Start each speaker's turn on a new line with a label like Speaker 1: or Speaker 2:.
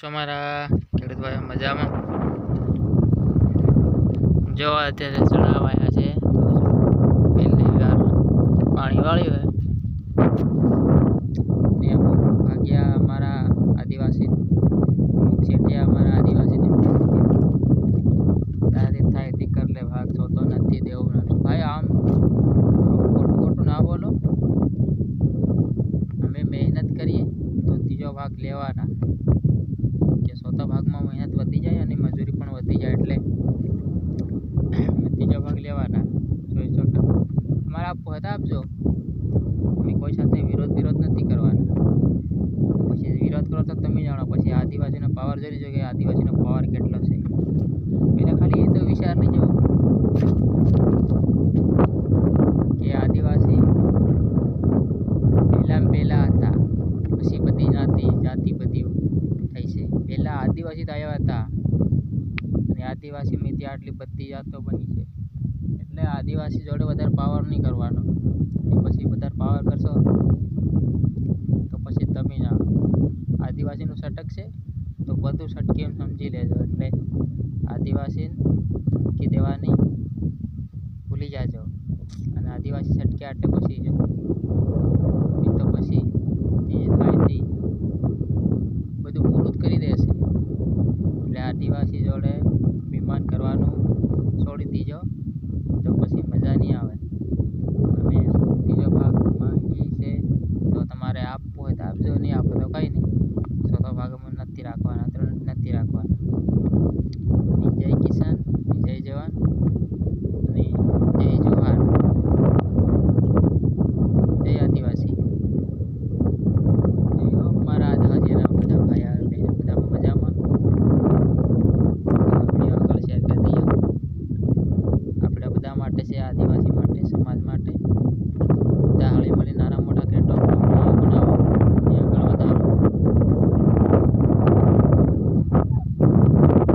Speaker 1: છો મારા ખેડૂતભાઈઓ મજામાં? જો અત્યારે ચડાવાયા છે પહેલી વાર પાણી વાળ્યું હોય ને અમુક ભાગ્યા અમારા આદિવાસી, અમુક અમારા આદિવાસીને તારે થાય તી લે ભાગ જોતો નથી દેવું. નથી ભાઈ, આમ ખોટું ખોટું ના બોલો. અમે મહેનત કરીએ તો ત્રીજો ભાગ લેવાના કે ચોથા ભાગમાં મહેનત વધી જાય અને મજૂરી પણ વધી જાય એટલે અમે ત્રીજો ભાગ લેવાના ચોવીસ ટકા અમારા પૈસા આપજો. અમે કોઈ સાથે વિરોધ વિરોધ નથી કરવાના. પછી વિરોધ કરો તો તમે જાણો, પછી આદિવાસીનો પાવર જોઈ લેજો કે આદિવાસીનો પાવર કેટલો છે. પહેલાં ખાલી એ તો વિચાર નહીં જો કે આદિવાસી પહેલાં પહેલાં હતા, પછી બધી જાતિ જાતિ બધી થઈ છે. પહેલાં આદિવાસી તો આવ્યા હતા. અને આદિવાસીમાંથી આટલી બધી જાતો બની છે. એટલે આદિવાસી જોડે વધારે પાવર નહીં કરવાનો. પછી વધારે પાવર કરશો તો પછી તમે જાણો આદિવાસીનું સટક છે, તો બધું સટકી એમ સમજી લેજો. એટલે આદિવાસી સટકી દેવાની ભૂલી જાજો. અને આદિવાસી સટક્યા એટલે પછી જો આગમન નથી રાખવાના ત્રણ નથી રાખવાના.